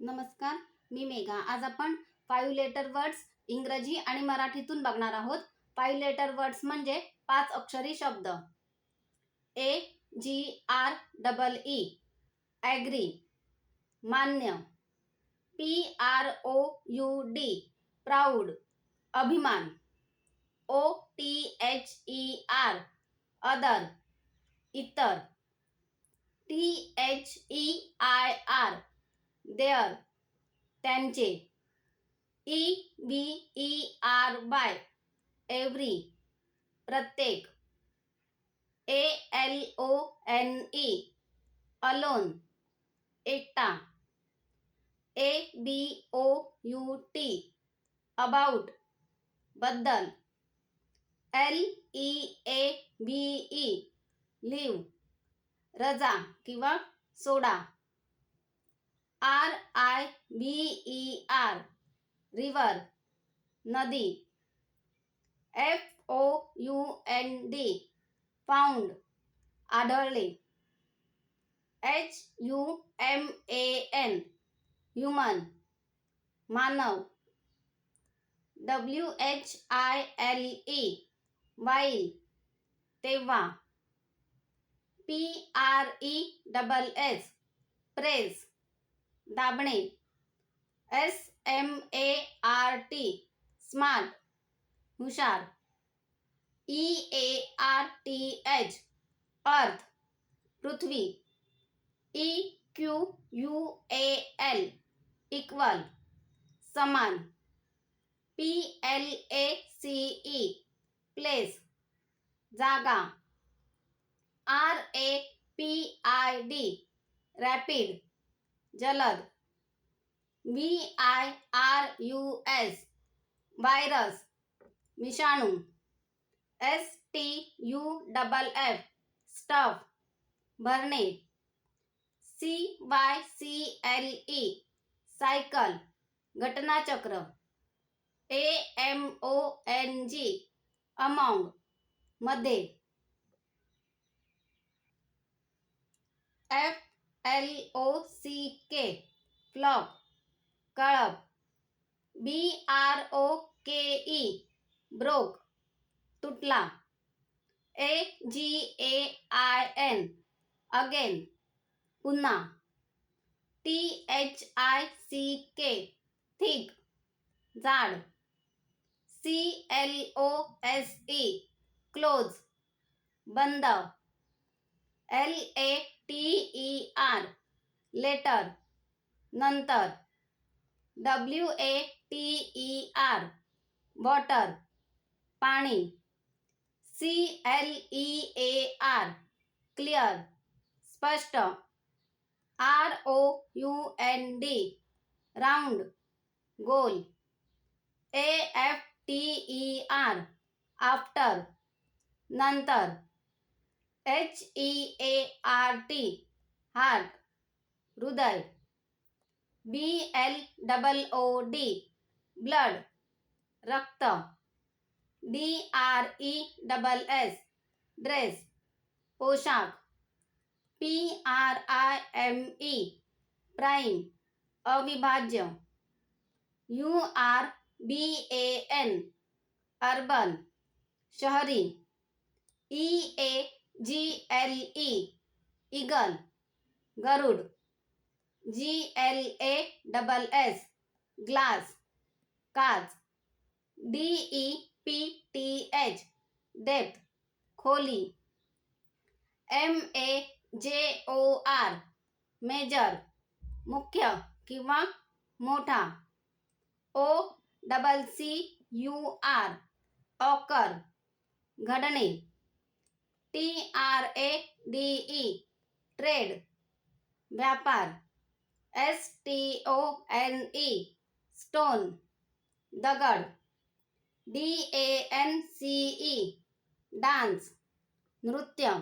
नमस्कार मी मेघा. आज आपण फाईव्ह लेटर वर्ड्स इंग्रजी आणि मराठीतून बघणार आहोत. फाईव्ह लेटर वर्ड्स म्हणजे पाच अक्षरी शब्द. A G R double E agree मान्य. P R O U D proud अभिमान. O T H E R other इतर. T H E I R their. त्यांचे. E B E R by. Every. प्रत्येक. A L O N E. Alone. एकटा A B O U T. About. बद्दल. L E A B E. Leave. रजा किंवा soda. R I B E R, river, नदी, F O U N D found आढळले H U M A N, human, Manav, W H I L E while तेव्हा, P R E double S, press दाबणे. S M A R T. Smart. हुशार. E A R T H. Earth. Prithvi. E Q U A L. Equal. समान. P L A C E. Place. जागा. R A P I D. Rapid. जलद। V I R U S virus विषाणू। S T U double F stuff Bharne C Y C L E cycle Ghatnachakra A M O N G among मध्ये। F L O C K flock कळप B R O के E broke तुटला A G A I N again पुन्हा T H I C K thick जाड C L O S E close बंद L A T E R later नंतर W A T E R water पाणी C L E A R clear स्पष्ट R O U N D round goal A F T E R after नंतर H E A R T heart हृदय B L double O D blood रक्त D R E double S dress पोशाक P R I M E prime अविभाज्य U R B A N urban शहरी E A G L E eagle Garuda G L A double S glass cause D E P T H depth खोली M A J O R major मुख्य, किंवा मोठा. O double C U R occur घडणे T R A D E trade व्यापार S T O N E stone दगड D A N C E dance नृत्य.